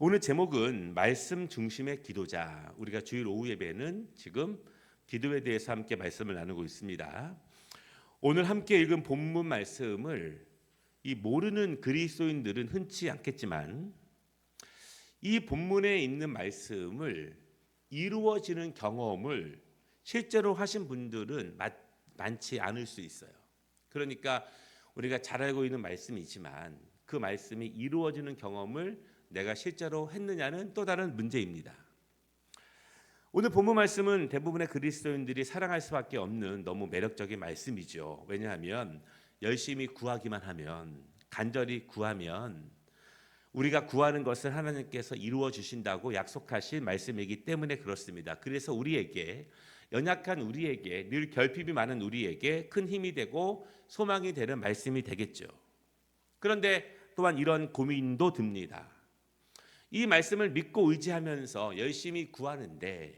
오늘 제목은 말씀 중심의 기도자. 우리가 주일 오후 예배는 지금 기도에 대해서 함께 말씀을 나누고 있습니다. 오늘 함께 읽은 본문 말씀을 이 모르는 그리스도인들은 흔치 않겠지만 이 본문에 있는 말씀을 이루어지는 경험을 실제로 하신 분들은 많- 많지 않을 수 있어요. 그러니까 우리가 잘 알고 있는 말씀이지만 그 말씀이 이루어지는 경험을 내가 실제로 했느냐는 또 다른 문제입니다. 오늘 본문 말씀은 대부분의 그리스도인들이 사랑할 수밖에 없는 너무 매력적인 말씀이죠. 왜냐하면 열심히 구하기만 하면 간절히 구하면 우리가 구하는 것을 하나님께서 이루어 주신다고 약속하신 말씀이기 때문에 그렇습니다. 그래서 우리에게 연약한 우리에게 늘 결핍이 많은 우리에게 큰 힘이 되고 소망이 되는 말씀이 되겠죠. 그런데 또한 이런 고민도 듭니다. 이 말씀을 믿고 의지하면서 열심히 구하는데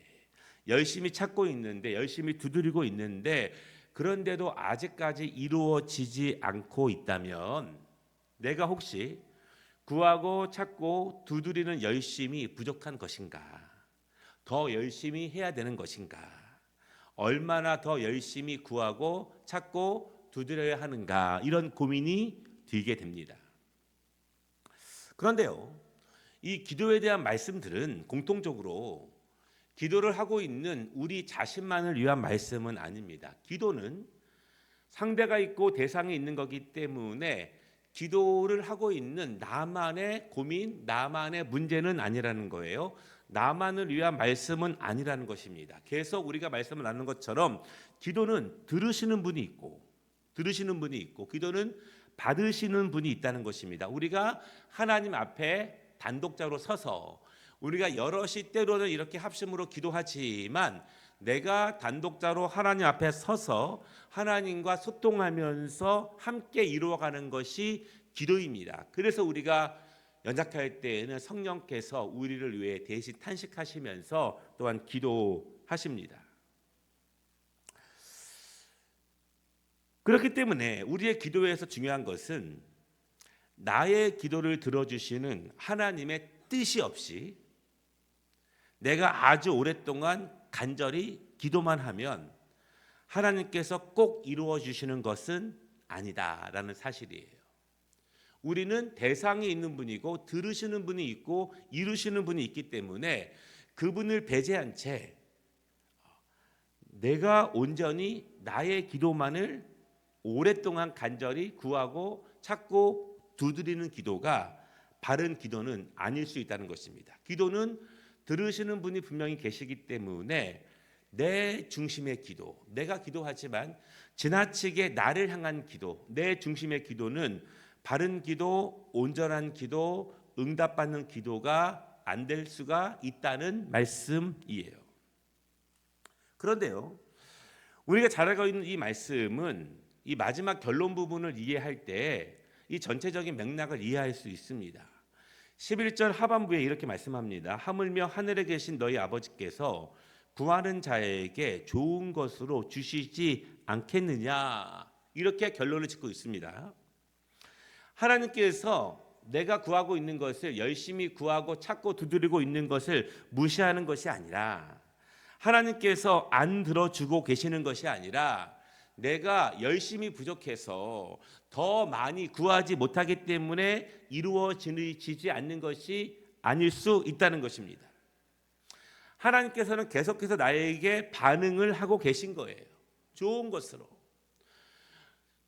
열심히 찾고 있는데 열심히 두드리고 있는데 그런데도 아직까지 이루어지지 않고 있다면 내가 혹시 구하고 찾고 두드리는 열심이 부족한 것인가? 더 열심히 해야 되는 것인가? 얼마나 더 열심히 구하고 찾고 두드려야 하는가? 이런 고민이 들게 됩니다. 그런데요, 이 기도에 대한 말씀들은 공통적으로 기도를 하고 있는 우리 자신만을 위한 말씀은 아닙니다. 기도는 상대가 있고 대상이 있는 거기 때문에 기도를 하고 있는 나만의 고민, 나만의 문제는 아니라는 거예요. 나만을 위한 말씀은 아니라는 것입니다. 계속 우리가 말씀을 나누는 것처럼 기도는 들으시는 분이 있고 들으시는 분이 있고 기도는 받으시는 분이 있다는 것입니다. 우리가 하나님 앞에 단독자로 서서 우리가 여럿이 때로는 이렇게 합심으로 기도하지만 내가 단독자로 하나님 앞에 서서 하나님과 소통하면서 함께 이루어가는 것이 기도입니다. 그래서 우리가 연약할 때에는 성령께서 우리를 위해 대신 탄식하시면서 또한 기도하십니다. 그렇기 때문에 우리의 기도에서 중요한 것은 나의 기도를 들어주시는 하나님의 뜻이 없이 내가 아주 오랫동안 간절히 기도만 하면 하나님께서 꼭 이루어 주시는 것은 아니다라는 사실이에요. 우리는 대상이 있는 분이고 들으시는 분이 있고 이루시는 분이 있기 때문에 그분을 배제한 채 내가 온전히 나의 기도만을 오랫동안 간절히 구하고 찾고 두드리는 기도가 바른 기도는 아닐 수 있다는 것입니다. 기도는 들으시는 분이 분명히 계시기 때문에 내 중심의 기도, 내가 기도하지만 지나치게 나를 향한 기도, 내 중심의 기도는 바른 기도, 온전한 기도, 응답받는 기도가 안 될 수가 있다는 말씀이에요. 그런데요, 우리가 잘 알고 있는 이 말씀은 이 마지막 결론 부분을 이해할 때 이 전체적인 맥락을 이해할 수 있습니다. 11절 하반부에 이렇게 말씀합니다. 하물며 하늘에 계신 너희 아버지께서 구하는 자에게 좋은 것으로 주시지 않겠느냐. 이렇게 결론을 짓고 있습니다. 하나님께서 내가 구하고 있는 것을 열심히 구하고 찾고 두드리고 있는 것을 무시하는 것이 아니라 하나님께서 안 들어주고 계시는 것이 아니라 내가 열심히 부족해서 더 많이 구하지 못하기 때문에 이루어지지 않는 것이 아닐 수 있다는 것입니다. 하나님께서는 계속해서 나에게 반응을 하고 계신 거예요. 좋은 것으로.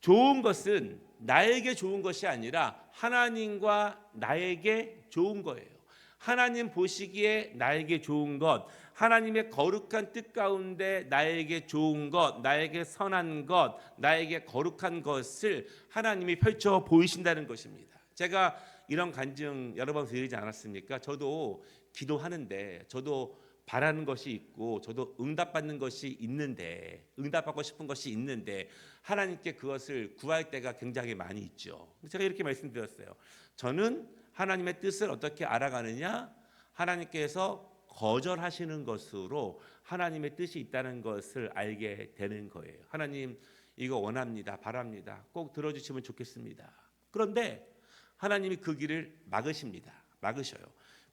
좋은 것은 나에게 좋은 것이 아니라 하나님과 나에게 좋은 거예요. 하나님 보시기에 나에게 좋은 것, 하나님의 거룩한 뜻 가운데 나에게 좋은 것, 나에게 선한 것, 나에게 거룩한 것을 하나님이 펼쳐 보이신다는 것입니다. 제가 이런 간증 여러 번 드리지 않았습니까? 저도 기도하는데 저도 바라는 것이 있고 저도 응답받는 것이 있는데 응답받고 싶은 것이 있는데 하나님께 그것을 구할 때가 굉장히 많이 있죠. 제가 이렇게 말씀드렸어요. 저는 하나님의 뜻을 어떻게 알아가느냐? 하나님께서 거절하시는 것으로 하나님의 뜻이 있다는 것을 알게 되는 거예요. 하나님 이거 원합니다. 바랍니다. 꼭 들어주시면 좋겠습니다. 그런데 하나님이 그 길을 막으십니다. 막으셔요.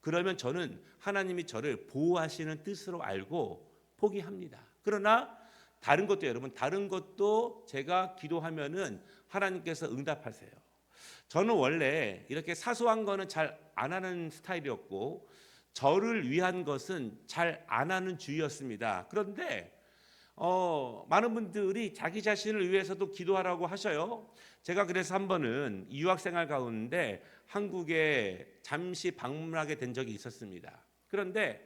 그러면 저는 하나님이 저를 보호하시는 뜻으로 알고 포기합니다. 그러나 다른 것도 여러분 다른 것도 제가 기도하면은 하나님께서 응답하세요. 저는 원래 이렇게 사소한 거는 잘 안 하는 스타일이었고 저를 위한 것은 잘 안 하는 주의였습니다. 그런데 어, 많은 분들이 자기 자신을 위해서도 기도하라고 하셔요. 제가 그래서 한 번은 유학생활 가운데 한국에 잠시 방문하게 된 적이 있었습니다. 그런데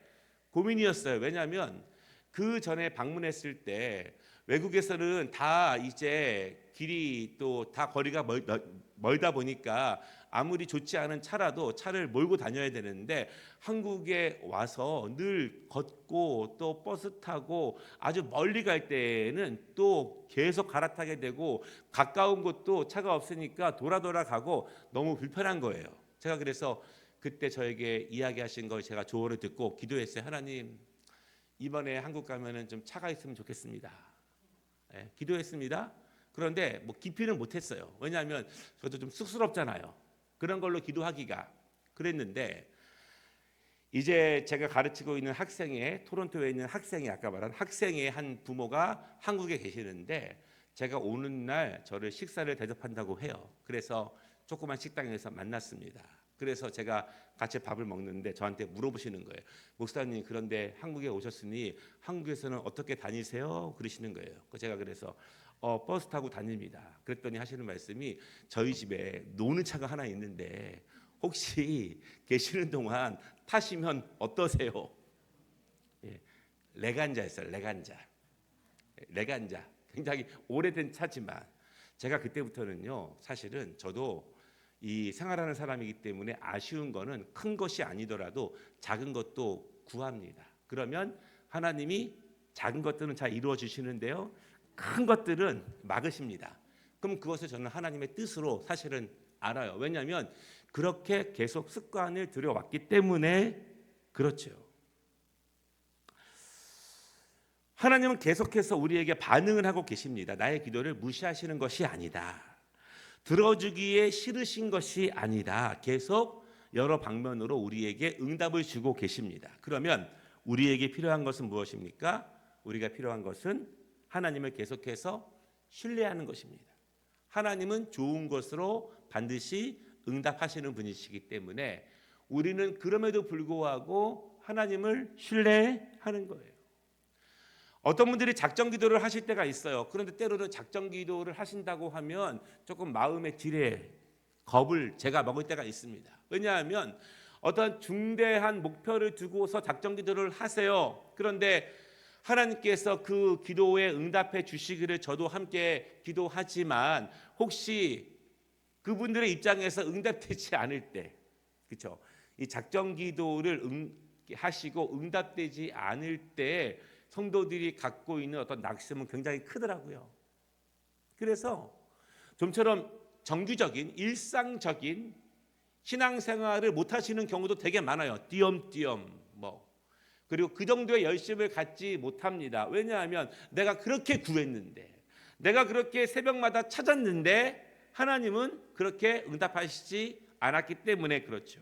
고민이었어요. 왜냐하면 그 전에 방문했을 때 외국에서는 다 이제 길이 또 다 거리가 멀, 멀다 보니까 아무리 좋지 않은 차라도 차를 몰고 다녀야 되는데 한국에 와서 늘 걷고 또 버스 타고 아주 멀리 갈 때는 또 계속 갈아타게 되고 가까운 곳도 차가 없으니까 돌아 돌아 가고 너무 불편한 거예요. 제가 그래서 그때 저에게 이야기하신 걸 제가 조언을 듣고 기도했어요. 하나님 이번에 한국 가면은 좀 차가 있으면 좋겠습니다. 예, 기도했습니다. 그런데 뭐 깊이는 못했어요. 왜냐하면 저도 좀 쑥스럽잖아요. 그런 걸로 기도하기가 그랬는데 이제 제가 가르치고 있는 학생의 토론토에 있는 학생이 아까 말한 학생의 한 부모가 한국에 계시는데 제가 오는 날 저를 식사를 대접한다고 해요. 그래서 조그만 식당에서 만났습니다. 그래서 제가 같이 밥을 먹는데 저한테 물어보시는 거예요. 목사님 그런데 한국에 오셨으니 한국에서는 어떻게 다니세요? 그러시는 거예요. 그 제가 그래서 어, 버스 타고 다닙니다. 그랬더니 하시는 말씀이 저희 집에 노는 차가 하나 있는데 혹시 계시는 동안 타시면 어떠세요? 예. 레간자. 예, 레간자. 굉장히 오래된 차지만 제가 그때부터는요. 사실은 저도 이 생활하는 사람이기 때문에 아쉬운 거는 큰 것이 아니더라도 작은 것도 구합니다. 그러면 하나님이 작은 것들은 잘 이루어 주시는데요. 큰 것들은 막으십니다. 그럼 그것을 저는 하나님의 뜻으로 사실은 알아요. 왜냐하면 그렇게 계속 습관을 들여왔기 때문에 그렇죠. 하나님은 계속해서 우리에게 반응을 하고 계십니다. 나의 기도를 무시하시는 것이 아니다. 들어주기에 싫으신 것이 아니다. 계속 여러 방면으로 우리에게 응답을 주고 계십니다. 그러면 우리에게 필요한 것은 무엇입니까? 우리가 필요한 것은 하나님을 계속해서 신뢰하는 것입니다. 하나님은 좋은 것으로 반드시 응답하시는 분이시기 때문에 우리는 그럼에도 불구하고 하나님을 신뢰하는 거예요. 어떤 분들이 작정 기도를 하실 때가 있어요. 그런데 때로는 작정 기도를 하신다고 하면 조금 마음의 지레 겁을 제가 먹을 때가 있습니다. 왜냐하면 어떤 중대한 목표를 두고서 작정 기도를 하세요. 그런데 하나님께서 그 기도에 응답해 주시기를 저도 함께 기도하지만 혹시 그분들의 입장에서 응답되지 않을 때, 그렇죠? 이 작정 기도를 응, 하시고 응답되지 않을 때 성도들이 갖고 있는 어떤 낙심은 굉장히 크더라고요. 그래서 좀처럼 정규적인 일상적인 신앙생활을 못 하시는 경우도 되게 많아요. 띄엄띄엄 뭐 그리고 그 정도의 열심을 갖지 못합니다. 왜냐하면 내가 그렇게 구했는데 내가 그렇게 새벽마다 찾았는데 하나님은 그렇게 응답하시지 않았기 때문에 그렇죠.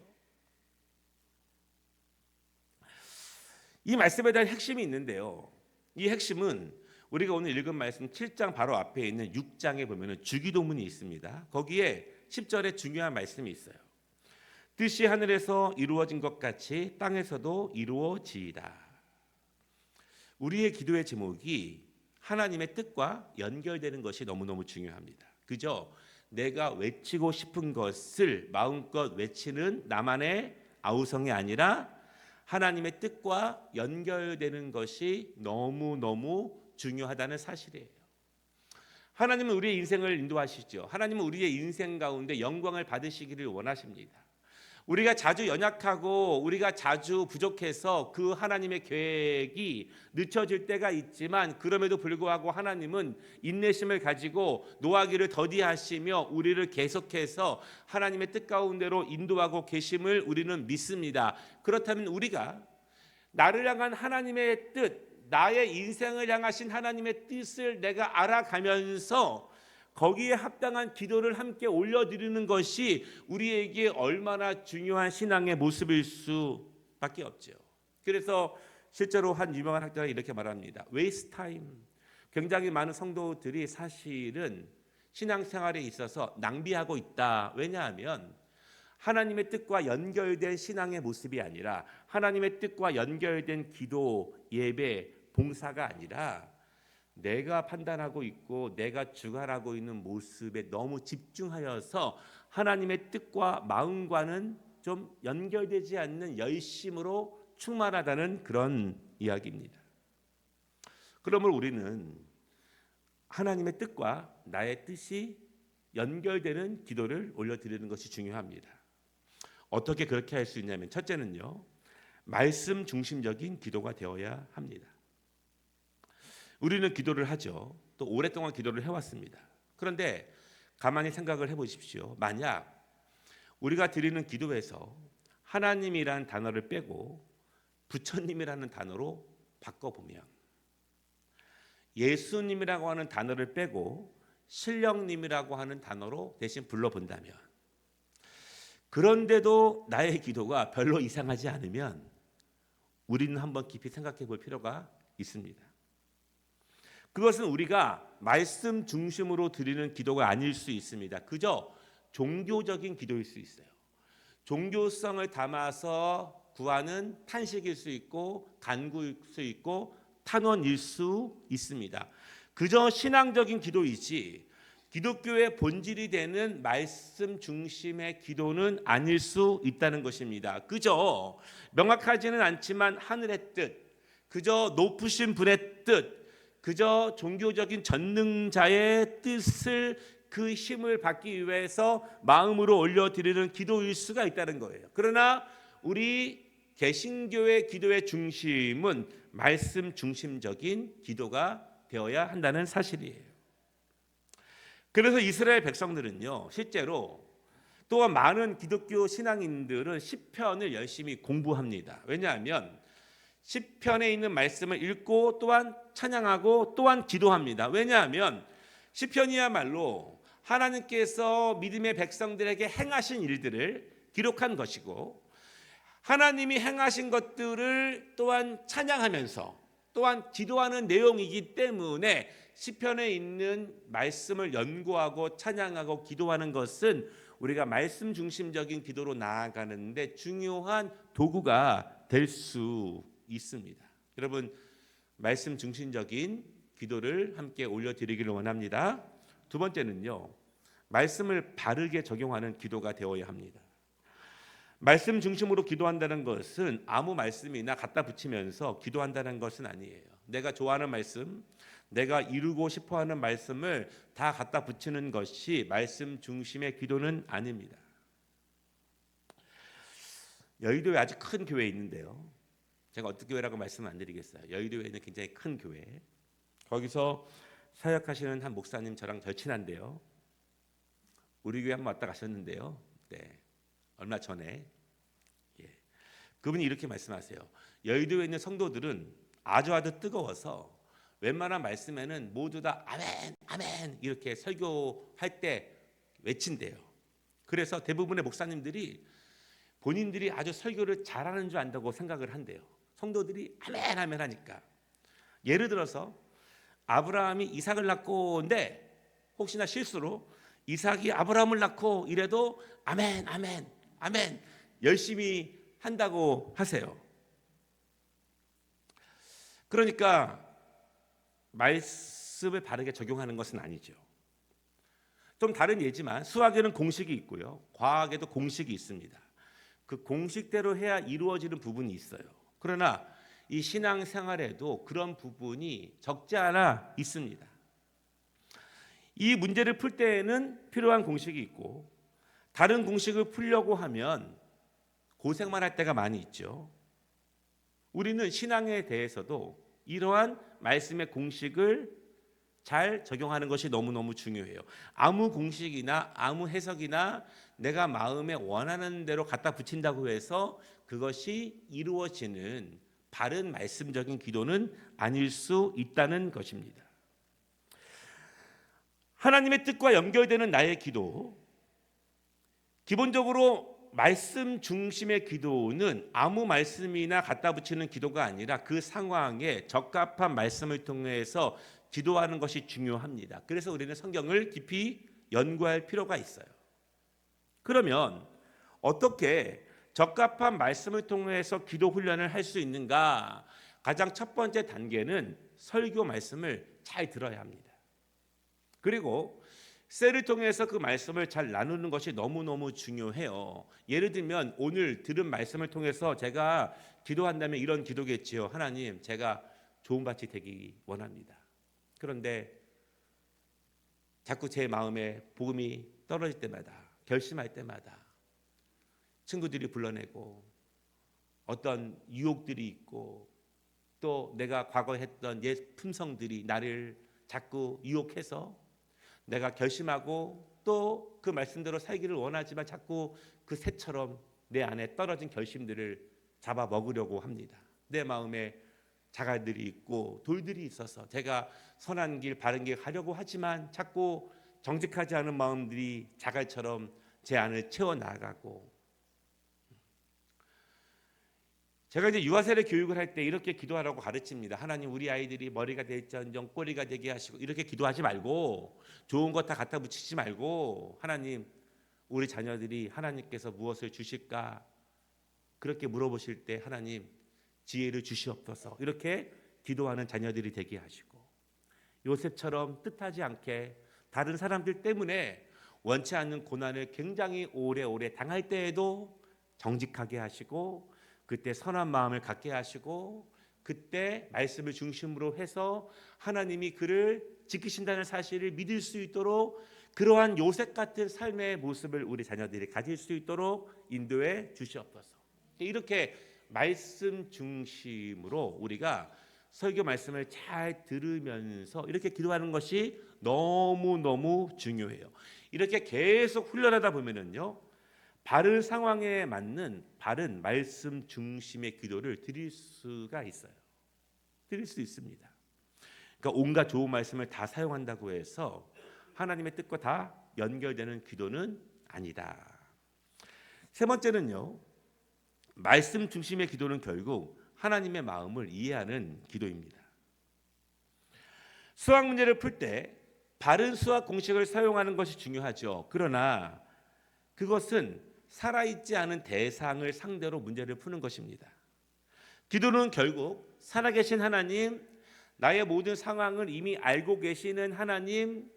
이 말씀에 대한 핵심이 있는데요. 이 핵심은 우리가 오늘 읽은 말씀 7장 바로 앞에 있는 6장에 보면은 주기도문이 있습니다. 거기에 10절에 중요한 말씀이 있어요. 뜻이 하늘에서 이루어진 것 같이 땅에서도 이루어지이다. 우리의 기도의 제목이 하나님의 뜻과 연결되는 것이 너무너무 중요합니다. 그저 내가 외치고 싶은 것을 마음껏 외치는 나만의 아우성이 아니라 하나님의 뜻과 연결되는 것이 너무너무 중요하다는 사실이에요. 하나님은 우리의 인생을 인도하시죠. 하나님은 우리의 인생 가운데 영광을 받으시기를 원하십니다. 우리가 자주 연약하고 우리가 자주 부족해서 그 하나님의 계획이 늦춰질 때가 있지만 그럼에도 불구하고 하나님은 인내심을 가지고 노하기를 더디하시며 우리를 계속해서 하나님의 뜻 가운데로 인도하고 계심을 우리는 믿습니다. 그렇다면 우리가 나를 향한 하나님의 뜻, 나의 인생을 향하신 하나님의 뜻을 내가 알아가면서 거기에 합당한 기도를 함께 올려드리는 것이 우리에게 얼마나 중요한 신앙의 모습일 수밖에 없죠. 그래서 실제로 한 유명한 학자가 이렇게 말합니다. waste time. 굉장히 많은 성도들이 사실은 신앙생활에 있어서 낭비하고 있다. 왜냐하면 하나님의 뜻과 연결된 신앙의 모습이 아니라 하나님의 뜻과 연결된 기도, 예배, 봉사가 아니라 내가 판단하고 있고 내가 주관하고 있는 모습에 너무 집중하여서 하나님의 뜻과 마음과는 좀 연결되지 않는 열심으로 충만하다는 그런 이야기입니다. 그러면 우리는 하나님의 뜻과 나의 뜻이 연결되는 기도를 올려드리는 것이 중요합니다. 어떻게 그렇게 할 수 있냐면 첫째는요, 말씀 중심적인 기도가 되어야 합니다. 우리는 기도를 하죠. 또 오랫동안 기도를 해왔습니다. 그런데 가만히 생각을 해보십시오. 만약 우리가 드리는 기도에서 하나님이라는 단어를 빼고 부처님이라는 단어로 바꿔보면 예수님이라고 하는 단어를 빼고 신령님이라고 하는 단어로 대신 불러본다면 그런데도 나의 기도가 별로 이상하지 않으면 우리는 한번 깊이 생각해 볼 필요가 있습니다. 그것은 우리가 말씀 중심으로 드리는 기도가 아닐 수 있습니다. 그저 종교적인 기도일 수 있어요. 종교성을 담아서 구하는 탄식일 수 있고 간구일 수 있고 탄원일 수 있습니다. 그저 신앙적인 기도이지 기독교의 본질이 되는 말씀 중심의 기도는 아닐 수 있다는 것입니다. 그저 명확하지는 않지만 하늘의 뜻, 그저 높으신 분의 뜻, 그저 종교적인 전능자의 뜻을 그 힘을 받기 위해서 마음으로 올려드리는 기도일 수가 있다는 거예요. 그러나 우리 개신교의 기도의 중심은 말씀 중심적인 기도가 되어야 한다는 사실이에요. 그래서 이스라엘 백성들은요, 실제로 또한 많은 기독교 신앙인들은 시편을 열심히 공부합니다. 왜냐하면 시편에 있는 말씀을 읽고 또한 찬양하고 또한 기도합니다. 왜냐하면 시편이야말로 하나님께서 믿음의 백성들에게 행하신 일들을 기록한 것이고 하나님이 행하신 것들을 또한 찬양하면서 또한 기도하는 내용이기 때문에 시편에 있는 말씀을 연구하고 찬양하고 기도하는 것은 우리가 말씀 중심적인 기도로 나아가는데 중요한 도구가 될 수 있습니다. 여러분 말씀 중심적인 기도를 함께 올려드리기를 원합니다. 두 번째는요, 말씀을 바르게 적용하는 기도가 되어야 합니다. 말씀 중심으로 기도한다는 것은 아무 말씀이나 갖다 붙이면서 기도한다는 것은 아니에요. 내가 좋아하는 말씀, 내가 이루고 싶어 하는 말씀을 다 갖다 붙이는 것이 말씀 중심의 기도는 아닙니다. 여의도에 아주 큰 교회 있는데요. 제가 어떤 교회라고 말씀 안 드리겠어요. 여의도에 있는 굉장히 큰 교회. 거기서 사역하시는 한 목사님 저랑 절친한데요. 우리 교회 한번 왔다 가셨는데요. 네. 얼마 전에 예. 그분이 이렇게 말씀하세요. 여의도에 있는 성도들은 아주 아주 뜨거워서 웬만한 말씀에는 모두 다 아멘, 아멘 이렇게 설교할 때 외친대요. 그래서 대부분의 목사님들이 본인들이 아주 설교를 잘하는 줄 안다고 생각을 한대요. 성도들이 아멘, 아멘 하니까. 예를 들어서 아브라함이 이삭을 낳고인데 혹시나 실수로 이삭이 아브라함을 낳고 이래도 아멘, 아멘, 아멘 열심히 한다고 하세요. 그러니까 말씀을 바르게 적용하는 것은 아니죠. 좀 다른 예지만 수학에는 공식이 있고요. 과학에도 공식이 있습니다. 그 공식대로 해야 이루어지는 부분이 있어요. 그러나 이 신앙 생활에도 그런 부분이 적지 않아 있습니다. 이 문제를 풀 때에는 필요한 공식이 있고 다른 공식을 풀려고 하면 고생만 할 때가 많이 있죠. 우리는 신앙에 대해서도 이러한 말씀의 공식을 잘 적용하는 것이 너무너무 중요해요. 아무 공식이나 아무 해석이나 내가 마음에 원하는 대로 갖다 붙인다고 해서 그것이 이루어지는 바른 말씀적인 기도는 아닐 수 있다는 것입니다. 하나님의 뜻과 연결되는 나의 기도. 기본적으로 말씀 중심의 기도는 아무 말씀이나 갖다 붙이는 기도가 아니라 그 상황에 적합한 말씀을 통해서 기도하는 것이 중요합니다. 그래서 우리는 성경을 깊이 연구할 필요가 있어요. 그러면 어떻게 적합한 말씀을 통해서 기도 훈련을 할 수 있는가? 가장 첫 번째 단계는 설교 말씀을 잘 들어야 합니다. 그리고 셀을 통해서 그 말씀을 잘 나누는 것이 너무너무 중요해요. 예를 들면 오늘 들은 말씀을 통해서 제가 기도한다면 이런 기도겠지요. 하나님, 제가 좋은 밭이 되기 원합니다. 그런데 자꾸 제 마음에 복음이 떨어질 때마다 결심할 때마다 친구들이 불러내고 어떤 유혹들이 있고 또 내가 과거에 했던 옛 품성들이 나를 자꾸 유혹해서 내가 결심하고 또 그 말씀대로 살기를 원하지만 자꾸 그 새처럼 내 안에 떨어진 결심들을 잡아 먹으려고 합니다. 내 마음에 자갈들이 있고 돌들이 있어서 제가 선한 길 바른 길 가려고 하지만 자꾸 정직하지 않은 마음들이 자갈처럼 제 안을 채워 나가고 제가 이제 유아 세례 교육을 할 때 이렇게 기도하라고 가르칩니다. 하나님 우리 아이들이 머리가 될지언정 꼬리가 되게 하시고 이렇게 기도하지 말고 좋은 것 다 갖다 붙이지 말고 하나님 우리 자녀들이 하나님께서 무엇을 주실까 그렇게 물어보실 때 하나님 지혜를 주시옵소서 이렇게 기도하는 자녀들이 되게 하시고 요셉처럼 뜻하지 않게 다른 사람들 때문에 원치 않는 고난을 굉장히 오래오래 당할 때에도 정직하게 하시고 그때 선한 마음을 갖게 하시고 그때 말씀을 중심으로 해서 하나님이 그를 지키신다는 사실을 믿을 수 있도록 그러한 요셉 같은 삶의 모습을 우리 자녀들이 가질 수 있도록 인도해 주시옵소서. 이렇게 말씀 중심으로 우리가 설교 말씀을 잘 들으면서 이렇게 기도하는 것이 너무 너무 중요해요. 이렇게 계속 훈련하다 보면은요. 바른 상황에 맞는 바른 말씀 중심의 기도를 드릴 수가 있어요. 드릴 수 있습니다. 그러니까 온갖 좋은 말씀을 다 사용한다고 해서 하나님의 뜻과 다 연결되는 기도는 아니다. 세 번째는요. 말씀 중심의 기도는 결국 하나님의 마음을 이해하는 기도입니다. 수학 문제를 풀 때 바른 수학 공식을 사용하는 것이 중요하죠. 그러나 그것은 살아있지 않은 대상을 상대로 문제를 푸는 것입니다. 기도는 결국 살아계신 하나님, 나의 모든 상황을 이미 알고 계시는 하나님,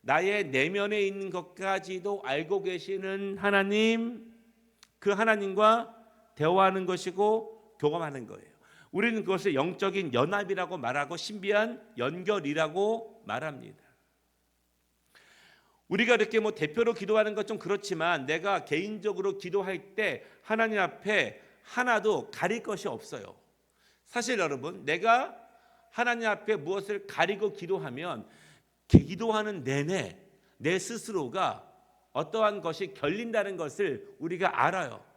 나의 내면에 있는 것까지도 알고 계시는 하나님, 그 하나님과 대화하는 것이고 교감하는 거예요. 우리는 그것을 영적인 연합이라고 말하고 신비한 연결이라고 말합니다. 우리가 이렇게 뭐 대표로 기도하는 것 좀 그렇지만 내가 개인적으로 기도할 때 하나님 앞에 하나도 가릴 것이 없어요. 사실 여러분, 내가 하나님 앞에 무엇을 가리고 기도하면 기도하는 내내 내 스스로가 어떠한 것이 결린다는 것을 우리가 알아요.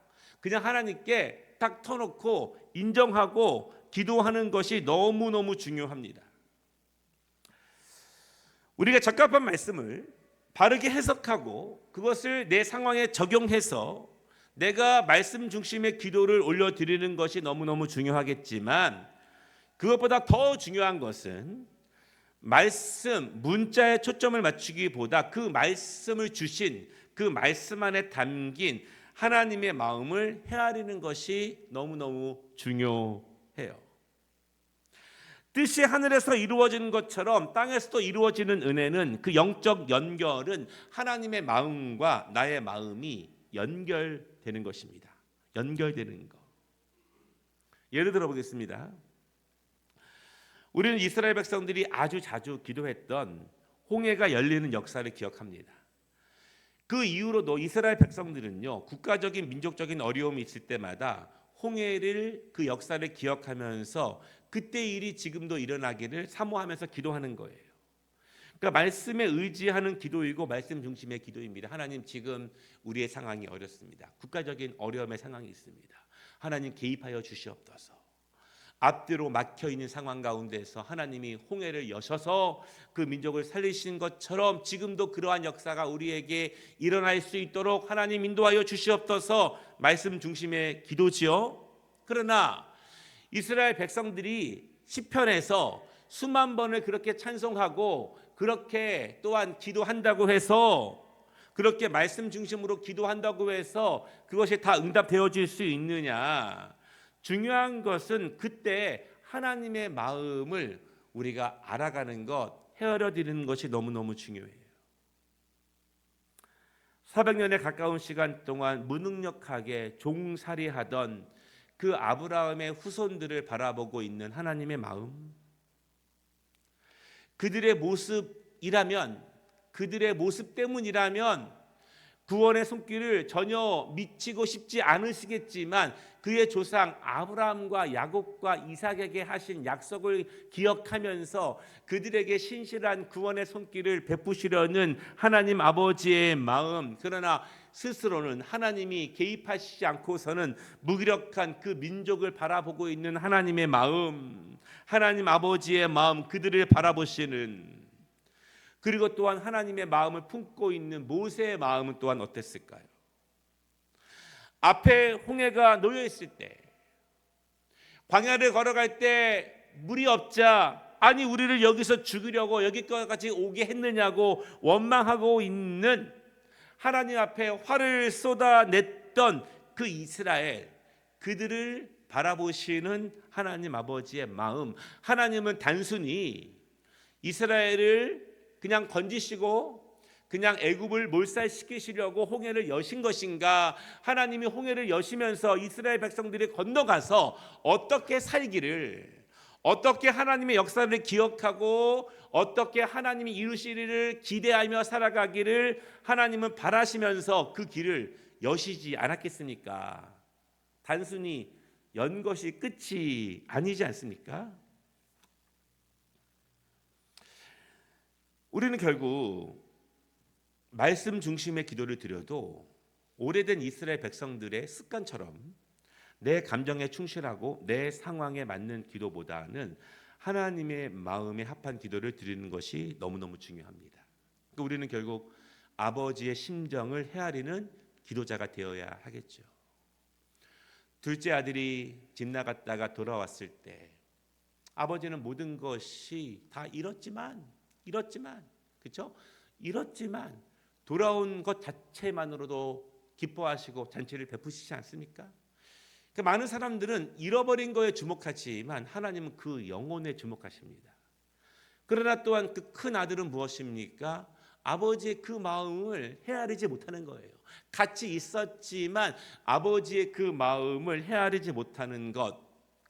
그냥 하나님께 딱 터놓고 인정하고 기도하는 것이 너무너무 중요합니다. 우리가 적합한 말씀을 바르게 해석하고 그것을 내 상황에 적용해서 내가 말씀 중심의 기도를 올려드리는 것이 너무너무 중요하겠지만 그것보다 더 중요한 것은 말씀 문자에 초점을 맞추기보다 그 말씀을 주신 그 말씀 안에 담긴 하나님의 마음을 헤아리는 것이 너무너무 중요해요. 뜻이 하늘에서 이루어지는 것처럼 땅에서도 이루어지는 은혜는 그 영적 연결은 하나님의 마음과 나의 마음이 연결되는 것입니다. 연결되는 것. 예를 들어 보겠습니다. 우리는 이스라엘 백성들이 아주 자주 기도했던 홍해가 열리는 역사를 기억합니다. 그 이후로도 이스라엘 백성들은요 국가적인 민족적인 어려움이 있을 때마다 홍해를 그 역사를 기억하면서 그때 일이 지금도 일어나기를 사모하면서 기도하는 거예요. 그러니까 말씀에 의지하는 기도이고 말씀 중심의 기도입니다. 하나님 지금 우리의 상황이 어렵습니다. 국가적인 어려움의 상황이 있습니다. 하나님 개입하여 주시옵소서. 앞뒤로 막혀 있는 상황 가운데서 하나님이 홍해를 여셔서 그 민족을 살리신 것처럼 지금도 그러한 역사가 우리에게 일어날 수 있도록 하나님 인도하여 주시옵소서 말씀 중심의 기도지요. 그러나 이스라엘 백성들이 시편에서 수만 번을 그렇게 찬송하고 그렇게 또한 기도한다고 해서 그렇게 말씀 중심으로 기도한다고 해서 그것이 다 응답되어질 수 있느냐? 중요한 것은 그때 하나님의 마음을 우리가 알아가는 것, 헤아려 드리는 것이 너무너무 중요해요. 400년에 가까운 시간 동안 무능력하게 종살이하던 그 아브라함의 후손들을 바라보고 있는 하나님의 마음. 그들의 모습이라면 그들의 모습 때문이라면 구원의 손길을 전혀 미치고 싶지 않으시겠지만 그의 조상 아브라함과 야곱과 이삭에게 하신 약속을 기억하면서 그들에게 신실한 구원의 손길을 베푸시려는 하나님 아버지의 마음 그러나 스스로는 하나님이 개입하시지 않고서는 무기력한 그 민족을 바라보고 있는 하나님의 마음 하나님 아버지의 마음 그들을 바라보시는 그리고 또한 하나님의 마음을 품고 있는 모세의 마음은 또한 어땠을까요? 앞에 홍해가 놓여 있을 때 광야를 걸어갈 때 물이 없자 아니 우리를 여기서 죽이려고 여기까지 오게 했느냐고 원망하고 있는 하나님 앞에 화를 쏟아냈던 그 이스라엘 그들을 바라보시는 하나님 아버지의 마음 하나님은 단순히 이스라엘을 그냥 건지시고 그냥 애굽을 몰살시키시려고 홍해를 여신 것인가? 하나님이 홍해를 여시면서 이스라엘 백성들이 건너가서 어떻게 살기를 어떻게 하나님의 역사를 기억하고 어떻게 하나님이 이루시리를 기대하며 살아가기를 하나님은 바라시면서 그 길을 여시지 않았겠습니까? 단순히 연 것이 끝이 아니지 않습니까? 우리는 결국 말씀 중심의 기도를 드려도 오래된 이스라엘 백성들의 습관처럼 내 감정에 충실하고 내 상황에 맞는 기도보다는 하나님의 마음에 합한 기도를 드리는 것이 너무너무 중요합니다. 그러니까 우리는 결국 아버지의 심정을 헤아리는 기도자가 되어야 하겠죠. 둘째 아들이 집 나갔다가 돌아왔을 때 아버지는 모든 것이 다 잃었지만 잃었지만 그렇죠? 잃었지만 돌아온 것 자체만으로도 기뻐하시고 잔치를 베푸시지 않습니까? 그 많은 사람들은 잃어버린 거에 주목하지만 하나님은 그 영혼에 주목하십니다. 그러나 또한 그 큰 아들은 무엇입니까? 아버지의 그 마음을 헤아리지 못하는 거예요. 같이 있었지만 아버지의 그 마음을 헤아리지 못하는 것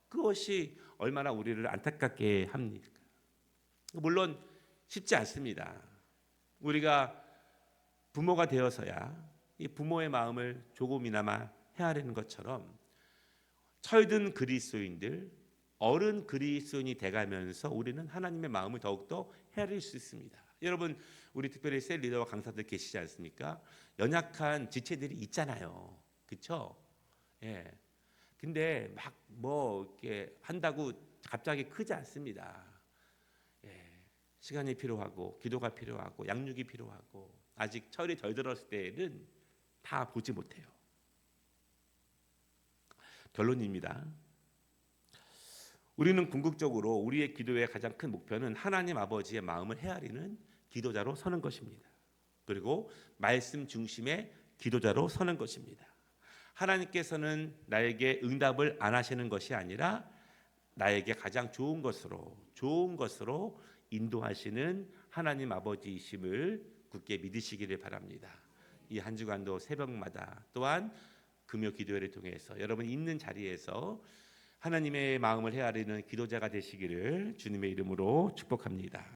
그것이 얼마나 우리를 안타깝게 합니까? 물론 쉽지 않습니다. 우리가 부모가 되어서야 이 부모의 마음을 조금이나마 헤아리는 것처럼 철든 그리스도인들 어른 그리스도인이 돼가면서 우리는 하나님의 마음을 더욱더 헤아릴 수 있습니다. 여러분 우리 특별히 셀 리더와 강사들 계시지 않습니까? 연약한 지체들이 있잖아요. 그렇죠? 예. 근데 막 뭐 이렇게 한다고 갑자기 크지 않습니다. 예. 시간이 필요하고 기도가 필요하고 양육이 필요하고 아직 철이 덜 들었을 때는 다 보지 못해요. 결론입니다. 우리는 궁극적으로 우리의 기도의 가장 큰 목표는 하나님 아버지의 마음을 헤아리는 기도자로 서는 것입니다. 그리고 말씀 중심의 기도자로 서는 것입니다. 하나님께서는 나에게 응답을 안 하시는 것이 아니라 나에게 가장 좋은 것으로 좋은 것으로 인도하시는 하나님 아버지이심을 굳게 믿으시기를 바랍니다. 이 한 주간도 새벽마다 또한 금요 기도회를 통해서 여러분 있는 자리에서 하나님의 마음을 헤아리는 기도자가 되시기를 주님의 이름으로 축복합니다.